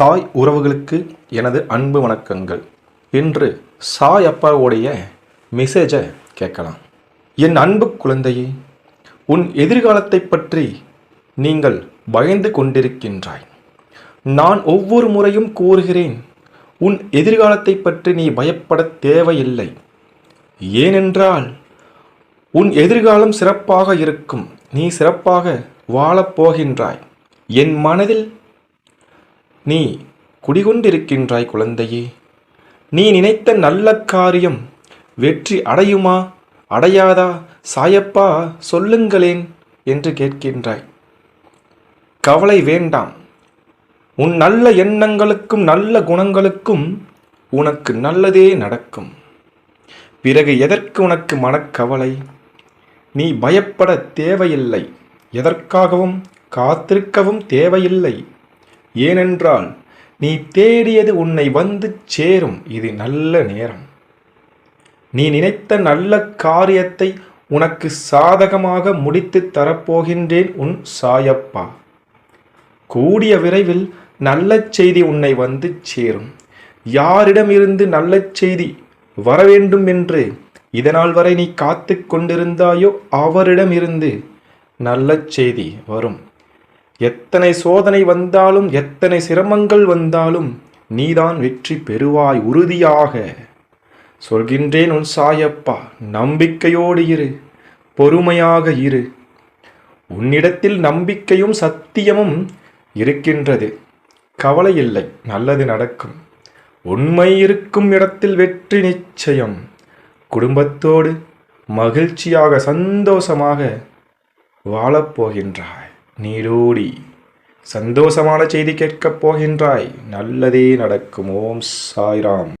சாய் உறவுகளுக்கு எனது அன்பு வணக்கங்கள். இன்று சாய் அப்பாவுடைய மெசேஜை கேட்கலாம். என் அன்பு குழந்தையே உன் எதிர்காலத்தை பற்றி நீங்கள் பயந்து கொண்டிருக்கின்றாய். நான் ஒவ்வொரு முறையும் கூறுகிறேன் உன் எதிர்காலத்தை பற்றி நீ பயப்பட தேவையில்லை. ஏனென்றால் உன் எதிர்காலம் சிறப்பாக இருக்கும் நீ சிறப்பாக வாழப்போகின்றாய் என் மனதில் நீ குடிகொண்டிருக்கின்றாய் குழந்தையே. நீ நினைத்த நல்ல காரியம் வெற்றி அடையுமா? அடையாதா? சாயப்பா சொல்லுங்களேன் என்று கேட்கின்றாய். கவலை வேண்டாம். உன் நல்ல எண்ணங்களுக்கும் நல்ல குணங்களுக்கும் உனக்கு நல்லதே நடக்கும். பிறகு எதற்கு உனக்கு மனக்கவலை? நீ பயப்பட தேவையில்லை. எதற்காகவும் காத்திருக்கவும் தேவையில்லை. ஏனென்றால் நீ தேடியது உன்னை வந்து சேரும். இது நல்ல நேரம். நீ நினைத்த நல்ல காரியத்தை உனக்கு சாதகமாக முடித்துத் தரப்போகின்றேன் உன் சாயப்பா. கூடிய விரைவில் நல்ல செய்தி உன்னை வந்து சேரும். யாரிடமிருந்து நல்ல செய்தி வரவேண்டும் என்று இதனால் வரை நீ காத்து கொண்டிருந்தாயோ அவரிடமிருந்து நல்ல செய்தி வரும். எத்தனை சோதனை வந்தாலும் எத்தனை சிரமங்கள் வந்தாலும் நீதான் வெற்றி பெறுவாய் உறுதியாக. சொல்கின்றேன் உன் சாயப்பா நம்பிக்கையோடு இரு பொறுமையாக இரு. உன்னிடத்தில் நம்பிக்கையும் சத்தியமும் இருக்கின்றது. கவலை இல்லை நல்லது நடக்கும். உண்மை இருக்கும் இடத்தில் வெற்றி நிச்சயம். குடும்பத்தோடு மகிழ்ச்சியாக சந்தோஷமாக வாழப்போகின்றாய் நீரோடி சந்தோஷமான செய்தி கேட்கப் போகின்றாய். நல்லதே நடக்கும் ஓம் சாய்ராம்.